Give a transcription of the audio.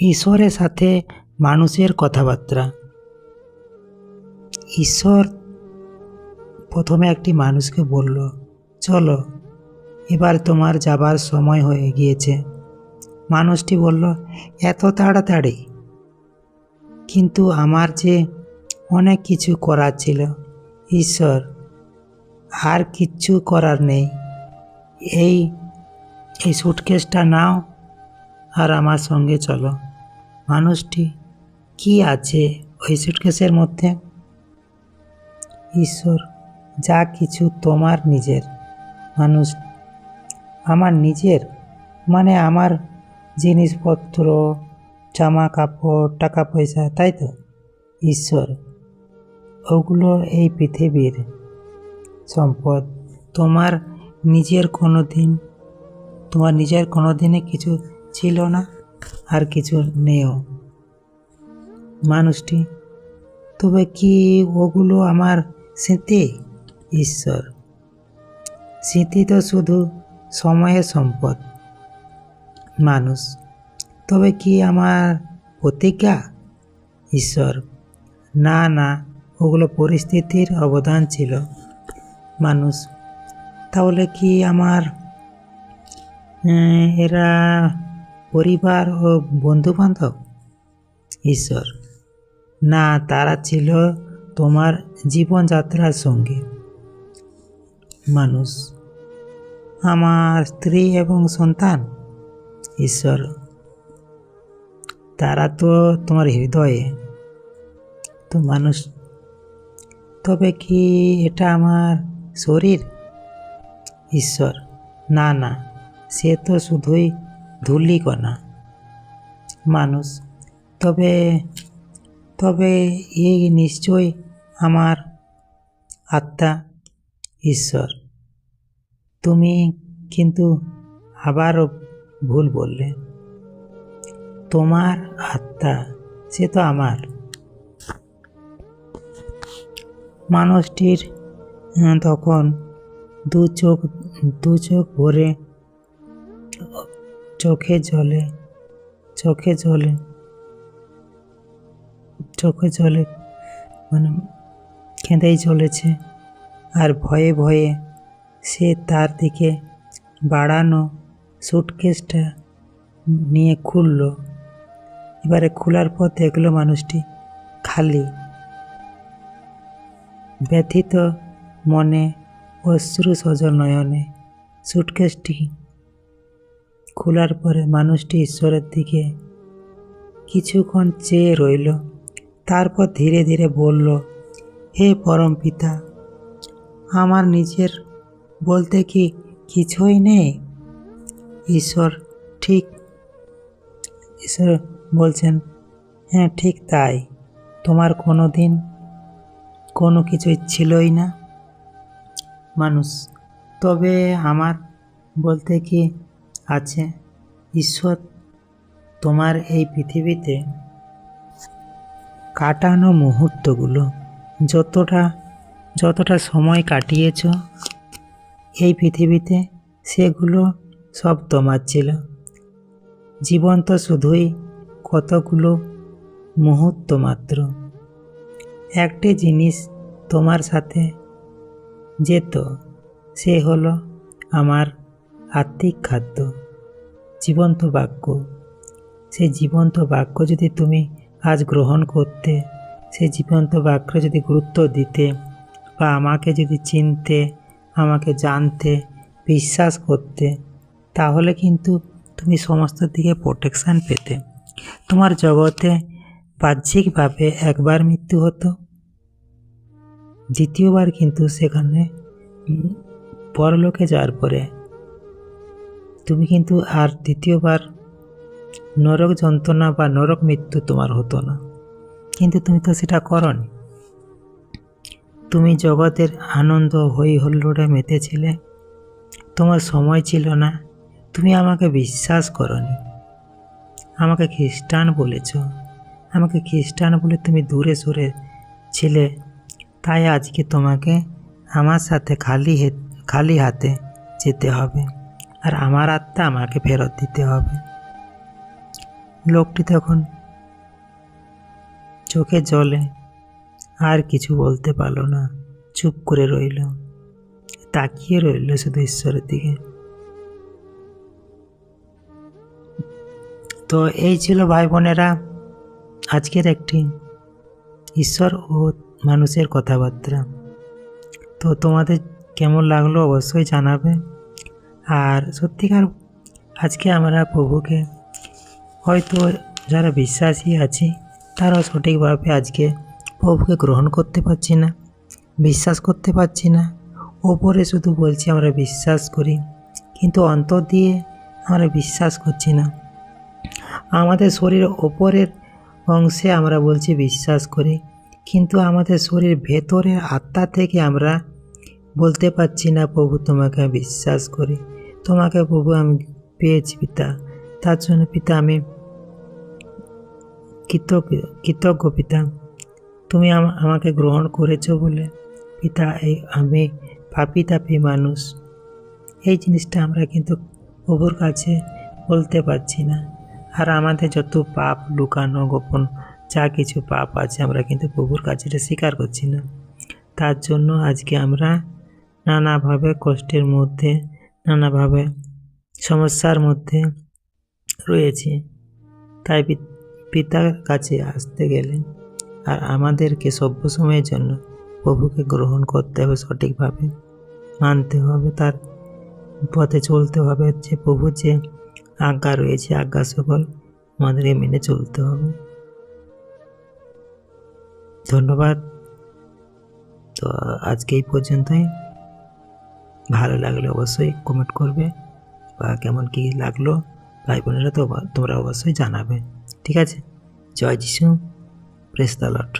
ঈশ্বরের সাথে মানুষের কথাবার্তা। ঈশ্বর প্রথমে একটি মানুষকে বলল, চলো, এবার তোমার যাবার সময় হয়ে গিয়েছে। মানুষটি বলল, এত তাড়াতাড়ি? কিন্তু আমার যে অনেক কিছু করার ছিল, ঈশ্বর, আর কিচ্ছু করার নেই। এই এই সুটকেসটা নাও আর আমার সঙ্গে চলো। মানুষটি কি আছে ওই সুটকেসের মধ্যে? ঈশ্বর, যা কিছু তোমার নিজের। মানুষ, আমার নিজের? মানে আমার জিনিসপত্র জামা কাপড় টাকা পয়সা তাই তো? ঈশ্বর, ওগুলো এই পৃথিবীর সম্পদ। তোমার নিজের কোনো দিন তোমার নিজের কোনো দিনে কিছু ছিল না, আর কিছু নেও মানুষটি, তবে কি ওগুলো আমার স্মৃতি? ঈশ্বর, স্মৃতি তো শুধু সময়ের সম্পদ। মানুষ, তবে কি আমার প্রতিজ্ঞা? ঈশ্বর, না না, ওগুলো পরিস্থিতির অবদান ছিল। মানুষ, তাহলে কি আমার এরা পরিবার ও বন্ধুবান্ধব? ঈশ্বর, না, তারা ছিল তোমার জীবনযাত্রার সঙ্গে। মানুষ, আমার স্ত্রী এবং সন্তান। ঈশ্বর, তারা তো তোমার হৃদয়ে। তো মানুষ, তবে কি এটা আমার শরীর? ঈশ্বর, না না, সে তো শুধুই ধূলিকণা। মানুষ, তবে তবে এই নিশ্চয় আমার আত্মা ঈশ্বর। তুমি কিন্তু আবারও ভুল বললে। তোমার আত্মা সে তো আমার। মানুষটির তখন দু চোখ দু চোখ ভরে চোখে জলে চোখে জলে চোখে জলে মানে খেঁদেই চলেছে আর ভয়ে ভয়ে সে তার দিকে বাড়ানো সুটকেসটা নিয়ে খুলল। এবারে খোলার পর দেখল মানুষটি খালি। ব্যথিত মনে অশ্রু সজল নয়নে সুটকেসটি খোলার পরে মানুষটি ঈশ্বরের দিকে কিছুক্ষণ চেয়ে রইল। তারপর ধীরে ধীরে বলল, হে পরম পিতা, আমার নিজের বলতে কি কিছুই নেই? ঈশ্বর ঠিক, ঈশ্বর বলছেন হ্যাঁ ঠিক তাই। তোমার কোনো দিন কোনো কিছুই ছিলই না, মানুষ। তবে আমার বলতে কি আছে। ঈশ্বর, তোমার এই পৃথিবীতে কাটানো মুহূর্তগুলো যতটা যতটা সময় কাটিয়েছ, এই পৃথিবীতে সেগুলো সব তোমার ছিল। জীবন তো শুধুই কতগুলো মুহূর্ত মাত্র। একটি জিনিস তোমার সাথে যেত, সে হলো আমার আত্মিক খাদ্য। জীবন্ত বাক্য সেই জীবন্ত বাক্য যদি তুমি আজ গ্রহণ করতে সেই জীবন্ত বাক্য যদি গুরুত্ব দিতে বা আমাকে যদি চিনতে, আমাকে জানতে, বিশ্বাস করতে, তাহলে কিন্তু তুমি সমস্ত দিকে প্রোটেকশান পেতে। তোমার জগতে বাহ্যিকভাবে একবার মৃত্যু হতো, দ্বিতীয়বার কিন্তু সেখানে পরলোকে যাওয়ার পরে। তুমি কিন্তু আর দ্বিতীয়বার নরক যন্ত্রণা বা নরক মৃত্যু তোমার হতো না। কিন্তু তুমি তো সেটা করনি। তুমি জগতের আনন্দ হই হল্লোড়ে মেতেছিলে। তোমার সময় ছিল না। তুমি আমাকে বিশ্বাস করনি। আমাকে খ্রিস্টান বলেছ। আমাকে খ্রিস্টান বলে তুমি দূরে সরে ছিলে। তাই আজকে তোমাকে আমার সাথে খালি খালি হাতে যেতে হবে। আর আমার আত্মা আমাকে ফেরত দিতে হবে। লোকটি তখন চোখে জলে, আর কিছু বলতে পারল না, চুপ করে রইল, তাকিয়ে রইল শুধু ঈশ্বরের দিকে। তো এই ছিল ভাই বোনেরা, আজকের একটি ঈশ্বর ও মানুষের কথাবার্তা। তো তোমাদের কেমন লাগল অবশ্যই জানাবে। আর সত্যিকার আজকে আমরা প্রভুকে হয়তো যারা বিশ্বাসী আছি, তারাও সঠিকভাবে আজকে প্রভুকে গ্রহণ করতে পারছি না, বিশ্বাস করতে পারছি না। ওপরে শুধু বলছি আমরা বিশ্বাস করি, কিন্তু অন্তর দিয়ে আমরা বিশ্বাস করছি না। আমাদের শরীর ওপরের অংশে আমরা বলছি বিশ্বাস করি, কিন্তু আমাদের শরীর ভেতরের আত্মা থেকে আমরা বলতে পারছি না, প্রভু, তোমাকে বিশ্বাস করি। তোমাকে প্রভু আমি পেয়েছি, পিতা। তার জন্য পিতা আমি কৃতজ্ঞ কৃতজ্ঞ পিতা। তুমি আম- আমাকে গ্রহণ করেছ বলে পিতা এই আমি পাপি তাপি মানুষ। এই জিনিসটা আমরা কিন্তু প্রভুর কাছে বলতে পারছি না। আর আমাদের যত পাপ লুকানো, গোপন, যা কিছু পাপ আছে আমরা কিন্তু প্রভুর কাছে এটা স্বীকার করছি না। তার জন্য আজকে আমরা নানাভাবে কষ্টের মধ্যে নানাভাবে সমস্যার মধ্যে রয়েছি। তাই পিতার কাছে আসতে গেলে আর আমাদেরকে সভ্য সময়ের জন্য প্রভুকে গ্রহণ করতে হবে সঠিকভাবে, মানতে হবে তার পথে চলতে হবে যে প্রভু যে আজ্ঞা রয়েছে, আজ্ঞা সকল আমাদেরকে মেনে চলতে হবে। ধন্যবাদ। তো আজকে এই পর্যন্তই। ভালো লাগলে অবশ্যই কমেন্ট করবে বা কেমন কী লাগল ভাই বোনেরা তো তোমরা অবশ্যই জানাবে। ঠিক আছে? জয় যিশু প্রেস দ্য লর্ড